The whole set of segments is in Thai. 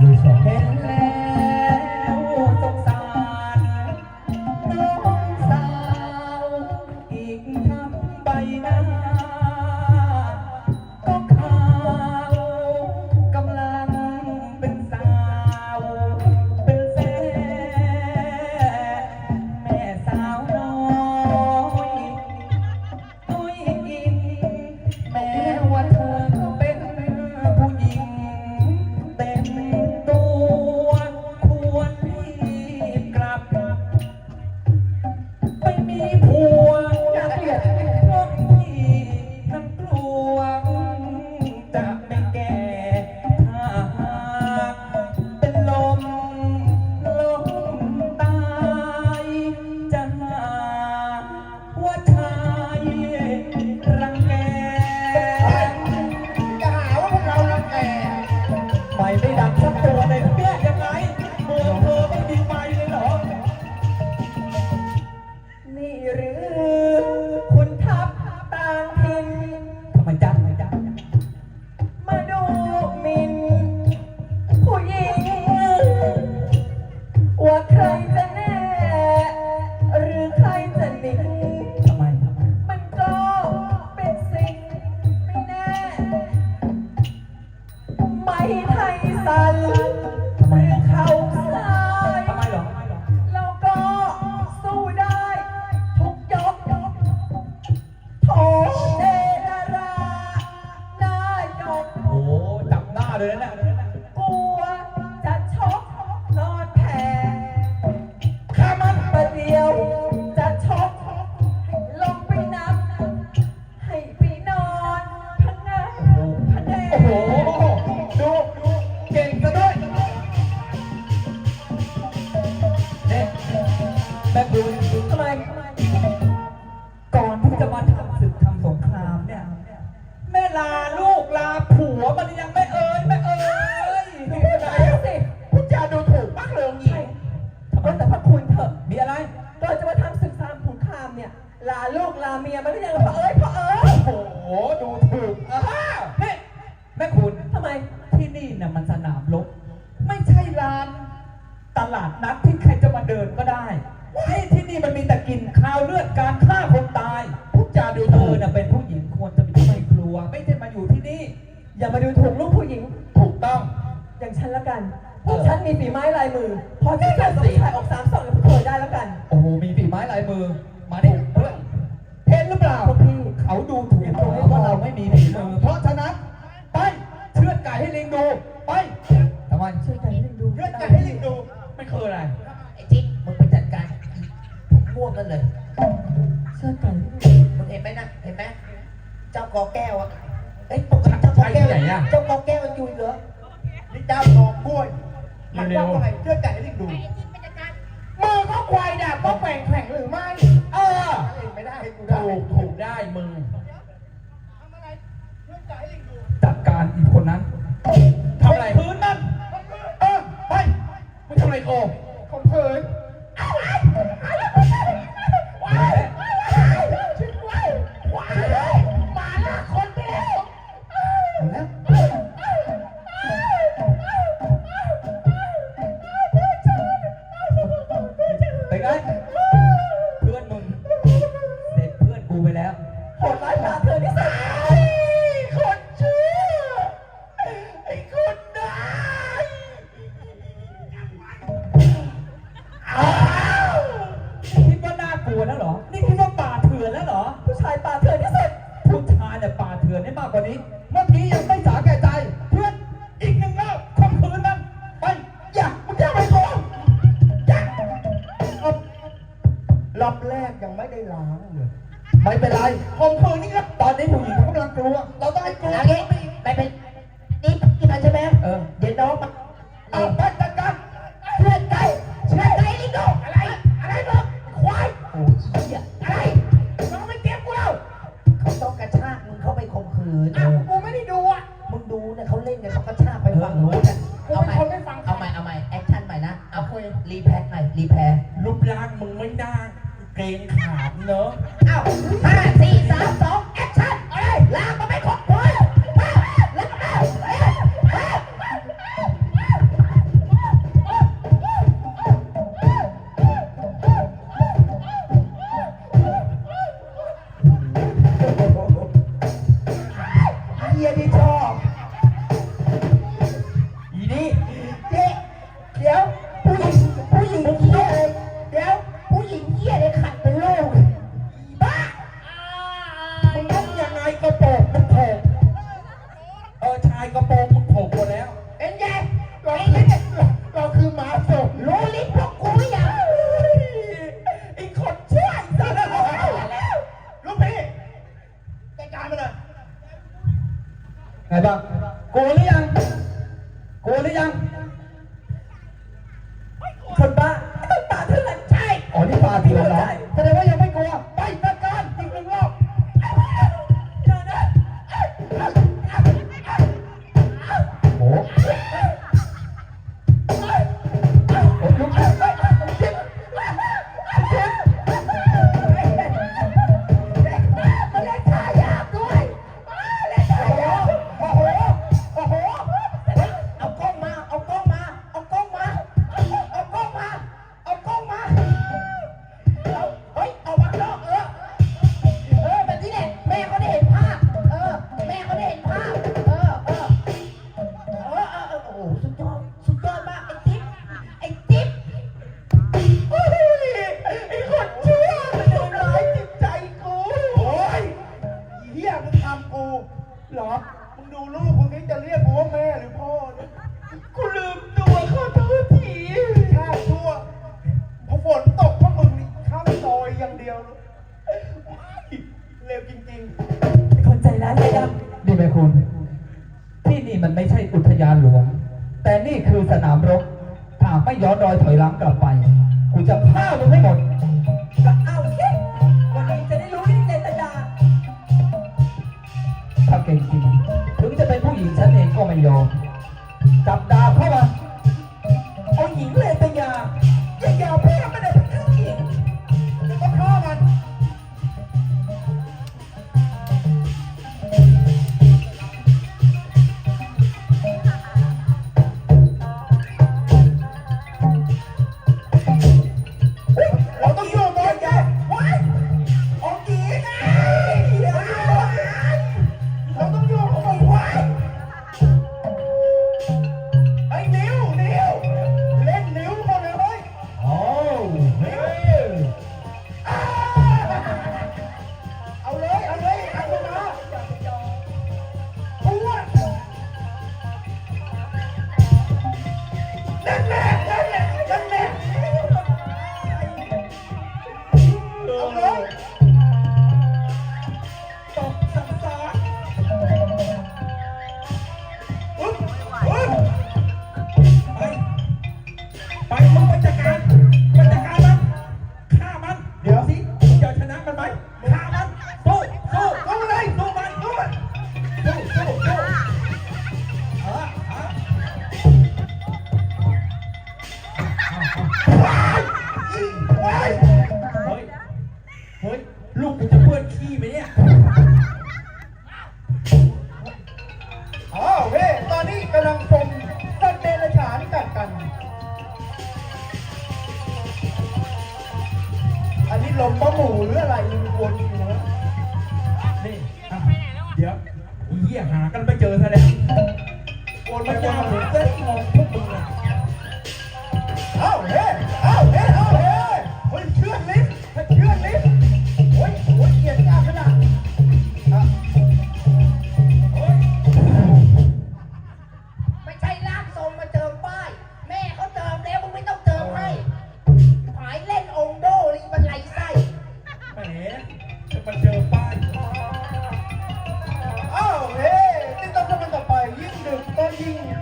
lose, okay? ไปไทยสันหรือเขาทรายทำไมเหรอ เราก็สู้ได้ทุกยกโถเดราหน้ายก โอ้โหจับหน้าเลยนะเนี่ย การฆ่าคนตายพูดจาดูเธอน่ะเป็นผู้หญิงควรจะมีไม่กลัว ไม่ใช่มาอยู่ที่นี่ อย่ามาดูถูกลูกผู้หญิง ถูกต้อง อย่างฉันละกันพวกเออฉันมีฝีไม้ลายมือ พอที่จะสงชายออกสามสองกับพวกเธอได้แล้วกัน โอ้โห มีฝีไม้ลายมือ มาดิเพื่อนเห็นหรือเปล่าพวกพี่เขาดูถูกเราว่าเราไม่มีฝีมือ เพราะฉะนั้น ไปเชือดไก่ให้ลิงดู ไปทำไมช่วยกันให้ดูเชือดไก่ให้ลิงดูไม่คืออะไร ไอ้จิ๊กมึงไปจัดการม่วงกันเลย อแก้วอะเอ้ยปกติเจ้ากอแก้วใช่ที่ไหนอะเจ้ากอแก้วมันอยู่เหรอนี่เจ้ากอกล้วยมันเร็วๆว่าอะไรเชื่อใจให้ลิงดูมือก็ควายดาบก็แข่งแข่งหรือไม่เออไม่ได้ให้กูได้ถูกถูกได้มึงจัดการอีกคนนั้นทำอะไรพื้นนั่นเออไปมึงทำอะไรโกขอ กกว่านี้ เมื่อกี้ยังไม่สาแก่ใจ เพื่อนอีกหนึ่งรอบข่มขืนมันไปอย่ามึงอย่าไปโกงอย่าเอารอบแรกยังไม่ได้ล้างเลยไม่เป็นไรข่มขืนนี่ครับตอนนี้ผู้หญิงเขากำลังกลัว เราต้องให้กลัวอันนี้ไปเป็นนี่กินมันใช่ไหมเออเดี๋ยวน้องมาเอาไป 来吧，库 kulit? ย้อนรอยถอยหลังกลับไป กูจะฆ่ามึงให้หมด ก็เอาสิวันนี้จะได้รู้ที่เจตดาถ้าเก่งจริง ถึงจะเป็นผู้หญิงฉันเองก็ไม่ยอม จับดาเข้ามา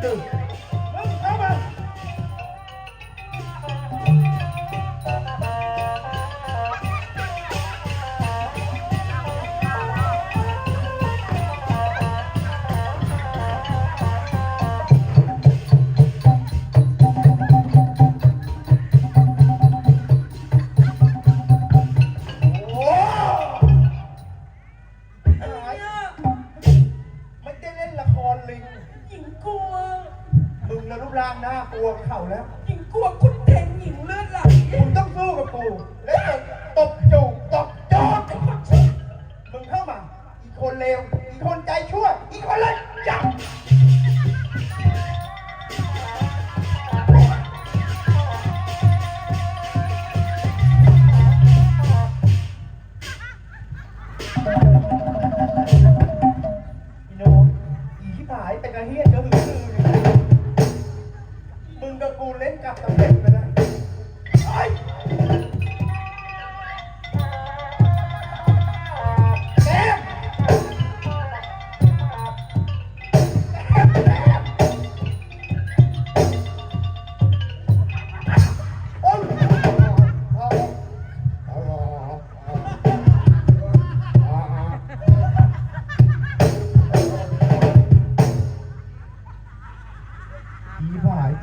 Two. 你快来呀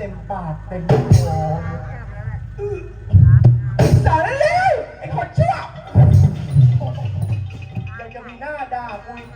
ต็มปากเต็มคอสารเลวไอ้คนชั่วยังจะมีหน้าด่ากูอีก